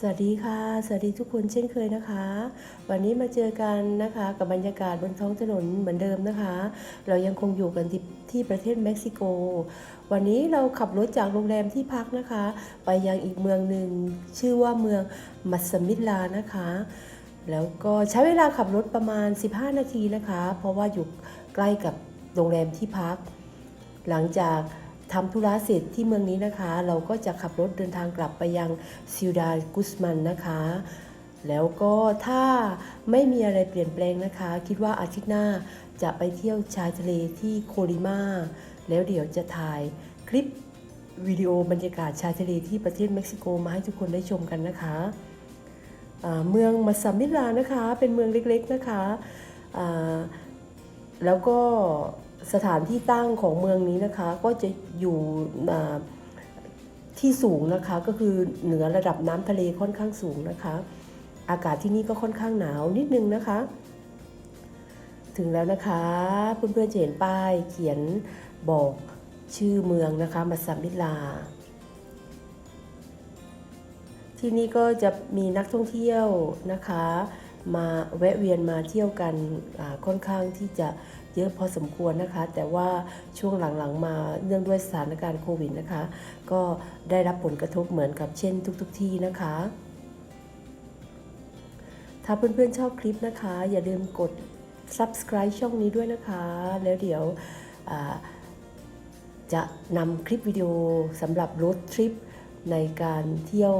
สวัสดีค่ะ สวัสดีทุกคนเช่นเคยนะคะ วันนี้มาเจอกันนะคะกับบรรยากาศบนท้องถนนเหมือนเดิมนะคะ เรายังคงอยู่กันที่ที่ประเทศเม็กซิโก วันนี้เราขับรถจากโรงแรมที่พักนะคะ ไปยังอีกเมืองหนึ่งชื่อว่าเมืองมัสมิลานะคะ แล้วก็ใช้เวลาขับรถประมาณ 15 นาทีนะคะ เพราะว่าอยู่ใกล้กับโรงแรมที่พัก หลังจาก ทำธุระเสร็จที่เมืองนี้นะคะ เราก็จะขับรถเดินทางกลับไปยังซิวดากุสมันนะคะ แล้วก็ถ้าไม่มีอะไรเปลี่ยนแปลงนะคะ คิดว่าอาทิตย์หน้าจะไปเที่ยวชายทะเลที่โคลิมาแล้วเดี๋ยวจะถ่ายคลิปวิดีโอบรรยากาศชายทะเลที่ประเทศเม็กซิโกมาให้ทุกคนได้ชมกันนะคะเมืองมัสซามิลานะคะ เป็นเมืองเล็กๆนะคะแล้วก็ สถานที่ตั้งของเมืองนี้นะคะก็จะอยู่ที่สูงนะคะก็คือเหนือระดับน้ำทะเลค่อนข้างสูงนะคะ อากาศที่นี่ก็ค่อนข้างหนาวนิดนึงนะคะ ถึงแล้วนะคะเพื่อนๆจะเห็นป้ายเขียนบอกชื่อเมืองนะคะมัสซามิลา ที่นี่ก็จะมีนักท่องเที่ยวนะคะ มาแวะเวียนมาเที่ยวกันค่อนข้างที่จะ เยอะพอสมควรนะคะ แต่ว่าช่วงหลังๆมาเนื่องด้วยสถานการณ์โควิดนะคะ ก็ได้รับผลกระทบเหมือนกับเช่นทุกๆทที่นะคะ ถ้าเพื่อนๆชอบคลิปนะคะ อย่าลืมกด subscribe ช่องนี้ด้วยนะคะ แล้วเดี๋ยวจะนำคลิปวิดีโอสำหรับรถทริปในการเที่ยว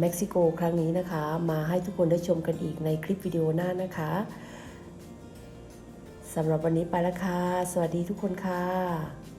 เม็กซิโกครั้งนี้นะคะ มาให้ทุกคนได้ชมกันอีกในคลิปวิดีโอหน้านะคะ สำหรับวันนี้ไปแล้วค่ะ สวัสดีทุกคนค่ะ